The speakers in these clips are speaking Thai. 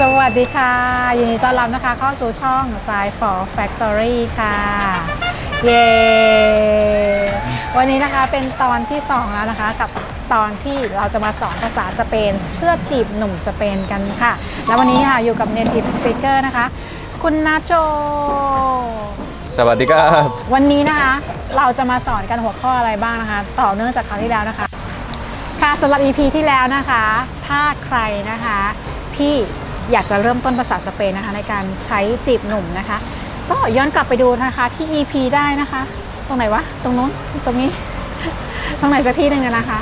สวัสดีค่ะ ยินดีต้อนรับนะคะ เข้าสู่ช่องสายฟอ Factory ค่ะ เย้วันนี้นะคะเป็นตอนที่ 2 แล้วนะคะ กับตอนที่เราจะมาสอนภาษาสเปน เพื่อจีบหนุ่มสเปนกันค่ะ แล้ววันนี้ค่ะอยู่กับ Native Speaker นะคะ คุณนาโจ สวัสดีครับ วันนี้นะคะเราจะมาสอนกันหัวข้ออะไรบ้างนะคะ ต่อเนื่องจากคราวที่แล้วนะคะ ค่ะสำหรับ EP ที่แล้วนะคะ ถ้าใครนะคะที่ อยากจะเริ่มต้นภาษาสเปนนะคะในการใช้จีบหนุ่มนะคะ ก็ย้อนกลับไปดูนะคะที่ EP ได้นะคะ ตรงไหนวะ ตรงนู้นตรงนี้ ตรงไหนสักที่หนึ่งนะคะ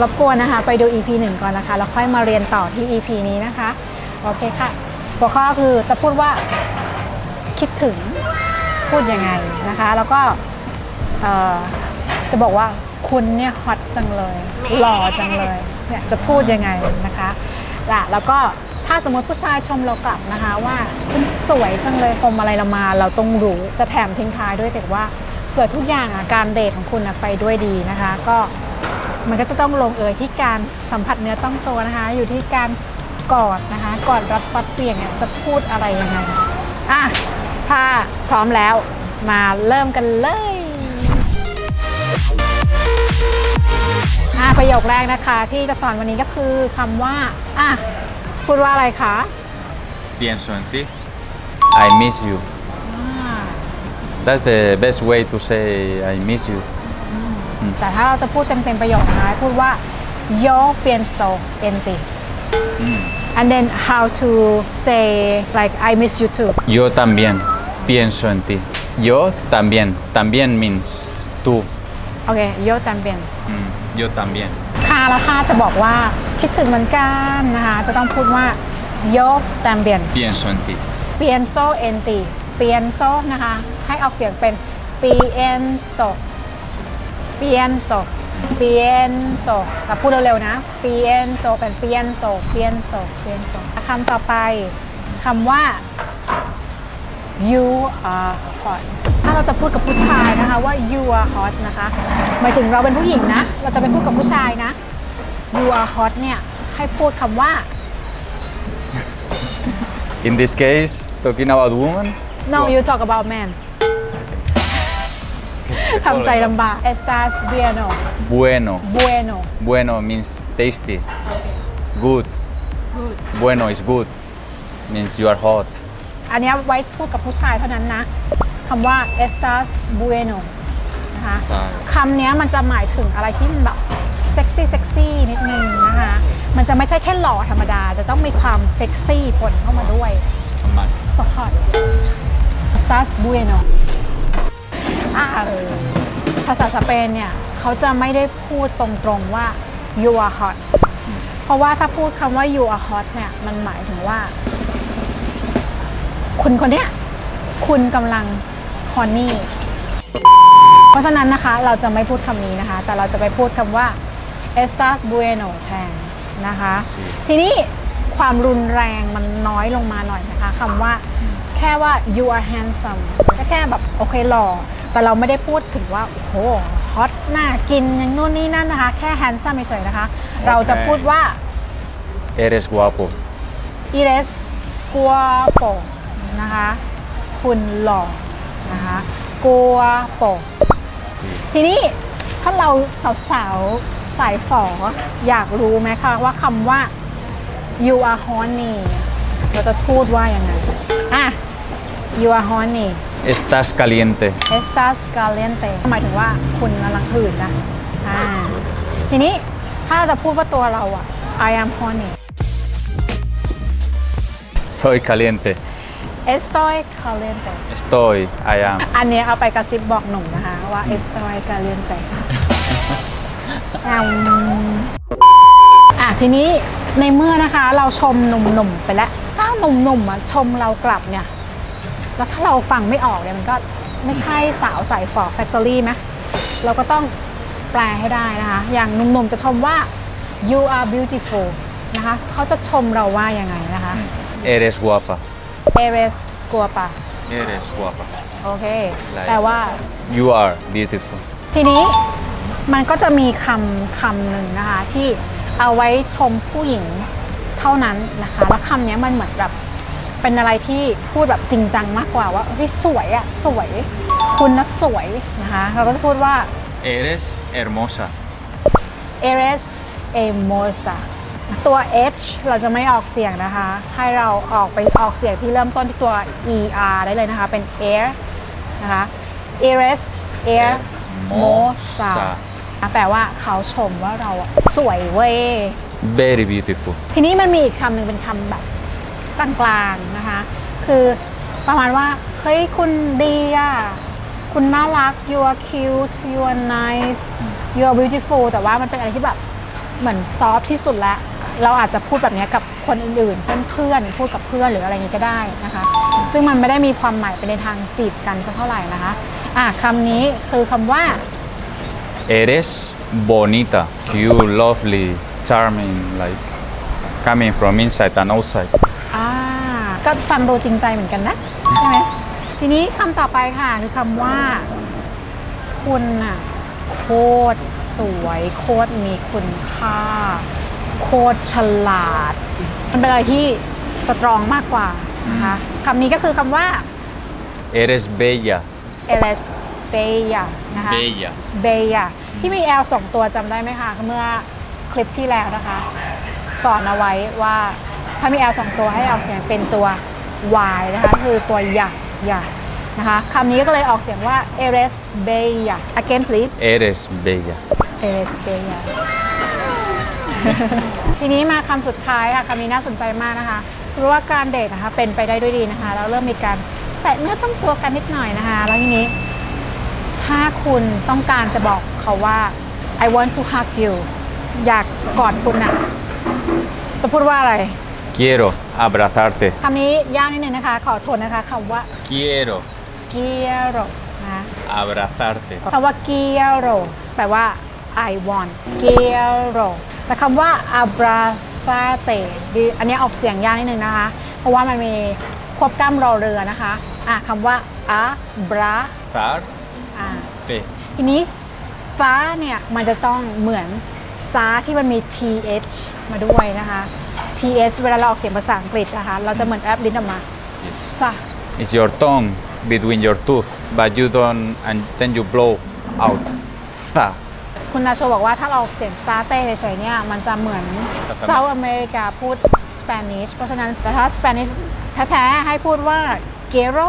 รบกวนนะคะ ไปดู EP 1 ก่อนนะคะ แล้วค่อยมาเรียนต่อที่ EP นี้นะคะ โอเคค่ะ หัวข้อคือจะพูดว่าคิดถึงพูดยังไงนะคะ แล้วก็จะบอกว่าคุณเนี่ยฮอตจังเลย หล่อจังเลยเนี่ยจะพูดยังไงนะคะล่ะแล้วก็ ถ้าสมมติผู้ชายชมเรากลับนะคะว่าคุณสวยจังเลยชมอะไรเรามา เราต้องรู้จะแถมทิ้งท้ายด้วยแต่ว่าเผื่อทุกอย่างอะการเดทของคุณนะไปด้วยดีนะคะ ก็มันก็จะต้องลงเอยที่การสัมผัสเนื้อต้องตัวนะคะ อยู่ที่การกอดนะคะกอดรัดฟัดเปลี่ยงเนี่ยจะพูดอะไรยังไงอะถ้าพร้อมแล้วมาเริ่มกันเลยอะประโยคแรกนะคะ ที่จะสอนวันนี้ก็คือคำว่าอะ พูดว่าอะไรคะ Pienso en ti. I miss you. อ่า That's the best way to say I miss you. แต่ถ้าเราจะพูดเต็มๆประโยคนะคะพูดว่า yo pienso en ti and then how to say like I miss you too Yo también pienso en ti. Yo también. También means tú. โอเค yo también Mm, Yo también. าแล้วค่ะจะบอกว่าคิดถึงเหมือนกันนะคะ จะต้องพูดว่าโยกแตมเบียน pienso en ti. เปียนโซเอนตีเปียนโซนะคะ ให้ออกเสียงเป็นเปียนโซเปียนโซเปียนโซแต่พูดเร็วๆนะเปียนโซเป็นเปียนโซเปียนโซเปียนโซคำต่อไปคำว่า you are hot ถ้าเราจะพูดกับผู้ชายนะคะว่า you are hot นะคะหมายถึงเราเป็นผู้หญิงนะ เราจะไปพูดกับผู้ชายนะ you are hot เนี่ยให้พูดคำว่า In this case, talking about woman. no you talk about man ทำใจลำบาก estás bueno Bueno. bueno Bueno means tasty. Good. Bueno is good. Means you are hot. อันเนี้ยไว้พูดกับผู้ชายเท่านั้นนะ คำว่า estás bueno นะคะใช่ คำเนี้ยมันจะหมายถึงอะไรที่มันแบบเซ็กซี่เซ็กซี่นิดนึงนะคะ มันจะไม่ใช่แค่หล่อธรรมดา จะต้องมีความเซ็กซี่ปนเข้ามาด้วย Mal. so hot estás bueno อ่าเออภาษาสเปนเนี่ย เขาจะไม่ได้พูดตรงๆว่า you are hot เพราะว่าถ้าพูดคำว่า you are hot เนี่ย มันหมายถึงว่า คุณคนเนี้ย คุณกำลัง ฮอนนี่ เพราะฉะนั้นนะคะเราจะไม่พูดคำนี้นะคะ แต่เราจะไปพูดคำว่า estás bueno แทนนะคะ ทีนี้ความรุนแรงมันน้อยลงมาหน่อยนะคะคำว่าแค่ว่า you are handsome ก็แค่แบบโอเคหล่อ แต่เราไม่ได้พูดถึงว่า โอ้โหฮอตน่ากินอย่างนู่นนี่นั่นนะคะ แค่ handsome เฉยๆนะคะ เราจะพูดว่า Eres guapo. eres guapo นะคะ คุณหล่อ นะคะ guapo ทีนี้ถ้าเราสาวๆสายฝออยากรู้ไหมคะว่าคำว่า you are horny เราจะพูดว่ายังไงอะ you are horny Estás caliente. estás caliente หมายถึงว่าคุณกำลังหื่นนะอ่าทีนี้ถ้าจะพูดว่าตัวเราอะ I am horny Estoy caliente. estoy caliente Estoy. I am. อันนี้เอาไปกระซิบบอกหนุ่มนะคะ ว่า estoy caliente อืมอะทีนี้ในเมื่อนะคะเราชมหนุ่มๆไปแล้ว ถ้าหนุ่มๆอะชมเรากลับเนี่ย แล้วถ้าเราฟังไม่ออกเนี่ยมันก็ไม่ใช่สาวใส่ฝอแฟคทอรี่ไหมเราก็ต้องแปลให้ได้นะคะ อย่างหนุ่มๆจะชมว่า you are beautiful นะคะเขาจะชมเราว่ายังไงนะคะ Eres guapa. eres guapa Eres guapa. โอเคอะไรแปลว่า You are beautiful. ทีนี้มันก็จะมีคำคำหนึ่งนะคะที่เอาไว้ชมผู้หญิงเท่านั้นนะคะแล้วคำนี้มันเหมือนแบบเป็นอะไรที่พูดแบบจริงจังมากกว่าว่าเฮ้ยสวยอะสวย คุณนะสวยนะคะเราก็จะพูดว่า Eres hermosa. eres hermosa ตัว h เราจะไม่ออกเสียงนะคะ ให้เราออกไปออกเสียงที่เริ่มต้นที่ตัว er ได้เลยนะคะ เป็น air นะคะ eres hermosa แปลว่าเขาชมว่าเราอะสวยเว้ย Very beautiful. ทีนี้มันมีอีกคำหนึ่งเป็นคำแบบกลางๆนะคะ คือประมาณว่า เฮ้ย คุณดีอะ คุณน่ารัก you are cute you are nice you are beautiful แต่ว่ามันเป็นอะไรที่แบบ เหมือนซอฟที่สุดแล้ว เราอาจจะพูดแบบนี้กับคนอื่นๆ เช่นเพื่อนพูดกับเพื่อนหรืออะไรอย่างนี้ก็ได้นะคะ ซึ่งมันไม่ได้มีความหมายไปในทางจีบกันสักเท่าไหร่นะคะอะคำนี้คือคำว่า Eres bonita. You lovely, charming, like coming from inside and outside. อ่าก็ฟังดูจริงใจเหมือนกันนะ ใช่ไหมทีนี้คำต่อไปค่ะคือคำว่า คุณน่ะโคตรสวยโคตรมีคุณค่า โคตรฉลาด มันเป็นอะไรที่สตรองมากกว่านะคะคำนี้ก็คือคำว่า Eres bella. e l e s b e y a นะคะ Bella. b e y a ที่มี L สองตัวจำได้ไหมคะ เมื่อคลิปที่แล้วนะคะ สอนเอาไว้ว่าถ้ามี L สองตัวให้ออกเสียงเป็นตัว Y นะคะ คือตัวหยาหยานะคะคำนี้ก็เลยออกเสียงว่า e r e s b e y a again please Eres bella. e r e s b e y a ทีนี้มาคำสุดท้ายค่ะคำนี้น่าสนใจมากนะคะสมมติว่าการเดทนะคะเป็นไปได้ด้วยดีนะคะ แล้วเริ่มมีการแตะเนื้อต้องตัวกันนิดหน่อยนะคะ แล้วทีนี้ ถ้าคุณต้องการจะบอกเขาว่า I want to hug you อยากกอดคุณน่ะจะพูดว่าอะไร Quiero abrazarte. คำนี้ยากนิดนึงนะคะ ขอโทษนะคะคำว่า Quiero quiero นะ abrazarte. คำว่า quiero แปลว่า I want quiero แต่คำว่า abrazarte ดีอันนี้ออกเสียงยากนิดนึงนะคะ เพราะว่ามันมีควบกล้ำรอเรือนะคะอะคำว่า abra Abrazarte. อ่าทีนี้ฟ้าเนี่ยมันจะต้องเหมือนซาที่มันมี th มาด้วยนะคะ th เวลาเราออกเสียงภาษาอังกฤษนะคะ เราจะเหมือนแอปลิ้นออกมา Yes. ฟ้า It's your tongue between your tooth, but you don't, and then you blow out. Fa. คุณนาโชบอกว่าถ้าเราออกเสียงซาเต้เฉยๆเนี่ยมันจะเหมือนเซาท์อเมริกาพูดสเปนิชเพราะฉะนั้นแต่ถ้าสเปนิชแท้ๆให้พูดว่า quiero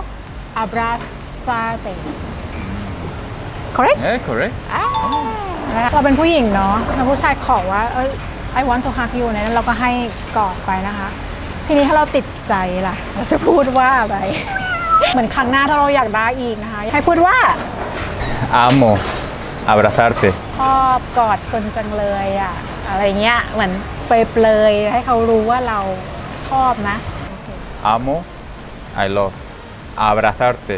abrazarte correct Yeah, correct. อ่าเราเป็นผู้หญิงเนาะแล้วผู้ชายขอว่าเอ้ย I want to hug you เนี่ยเราก็ให้กอดไปนะคะ ทีนี้ถ้าเราติดใจล่ะ เราจะพูดว่าอะไร เหมือนครั้งหน้าถ้าเราอยากได้อีกนะคะ ให้พูดว่า Amo abrazarte. ชอบกอดคนจังเลยอะอะไรเงี้ยเหมือนเปลยๆให้เขารู้ว่าเราชอบนะ Amo, I love. Abrazarte.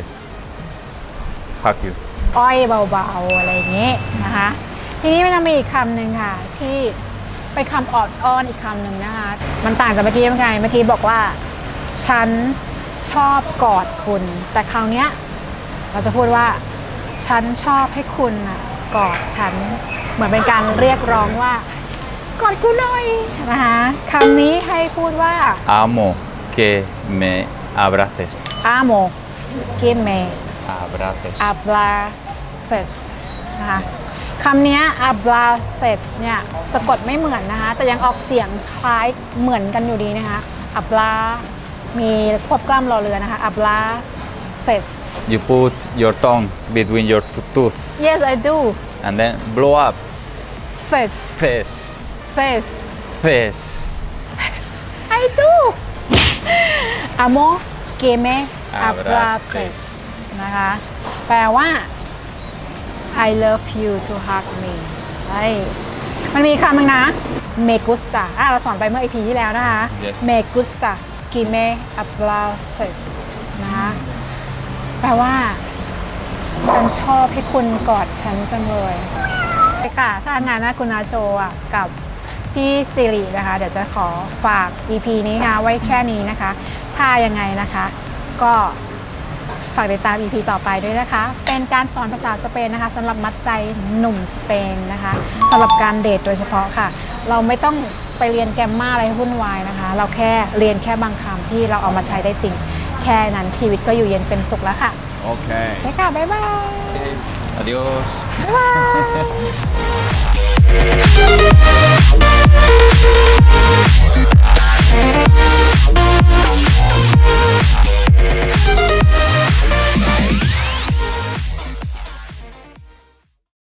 Hug you. อ้อยเบาๆ อะไรอย่างเงี้ยนะคะ ทีนี้มันจะมีอีกคำหนึ่งค่ะ ที่เป็นคำออดอ้อนอีกคำหนึ่งนะคะ มันต่างจากเมื่อกี้ยังไงเมื่อกี้บอกว่า ฉันชอบกอดคุณ แต่คราวเนี้ยเราจะพูดว่า ฉันชอบให้คุณน่ะ กอดฉัน เหมือนเป็นการเรียกร้องว่ากอดกูหน่อยนะคะคำนี้ให้พูดว่า Amo que me abraces. amo que me Abraces. ablaces นะคะคำเนี้ย ablaces เนี่ยสะกดไม่เหมือนนะคะ แต่ยังออกเสียงคล้ายเหมือนกันอยู่ดีนะคะ abla มีควบกล้ำรอเรือนะคะ ablaces You put your tongue between your two tooth yes I do and then blow up. face Face. face Face. I do amo que me Abraces abraces นะคะ แปลว่า I love you to hug me ใช่มันมีคำหนึงนะ me gusta อะเราสอนไปเมื่อ EP ที่แล้วนะคะ Yes. me gusta que me abraces นะคะ แปลว่า ฉันชอบให้คุณกอดฉันจังเลยไปค่ะถ้างานน้าคุณอาโชอะกับพี่สิรินะคะ เดี๋ยวจะขอฝาก EP นี้นะไว้แค่นี้นะคะ ถ้ายังไงนะคะ ก็ฝากติดตาม EP ต่อไปด้วยนะคะ เป็นการสอนภาษาสเปนนะคะสำหรับมัดใจหนุ่มสเปนนะคะสำหรับการเดทโดยเฉพาะค่ะ เราไม่ต้องไปเรียนแกรมมาอะไรวุ่นวายนะคะ เราแค่เรียนแค่บางคำที่เราเอามาใช้ได้จริง แค่นั้นชีวิตก็อยู่เย็นเป็นสุขแล้วค่ะโอเคไปค่ะ บ๊ายบาย Adios. บ๊ายบาย